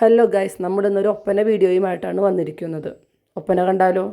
Hello guys നമ്മുടെ ഇന്നൊരു ഒപ്പന വീഡിയോയുമായിട്ടാണ് വന്നിരിക്കുന്നത്. ഒപ്പന കണ്ടാലോ?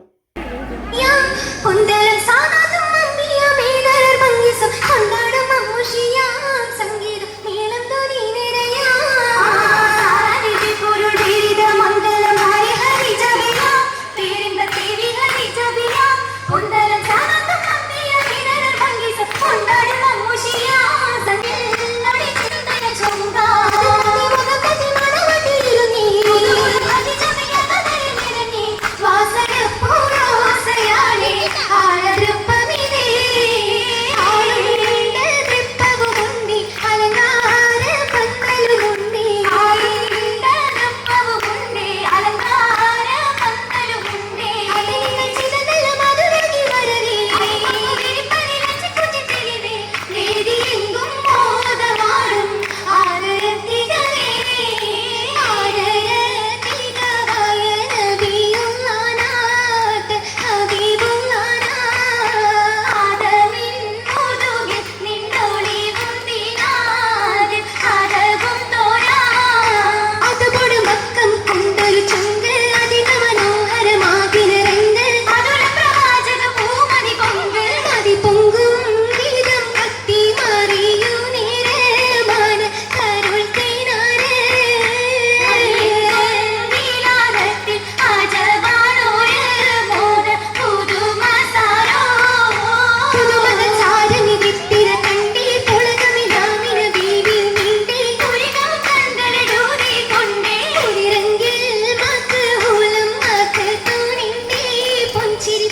Chị.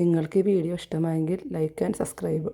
നിങ്ങൾക്ക് ഈ വീഡിയോ ഇഷ്ടമായെങ്കിൽ ലൈക്ക് ആൻഡ് സബ്സ്ക്രൈബ്.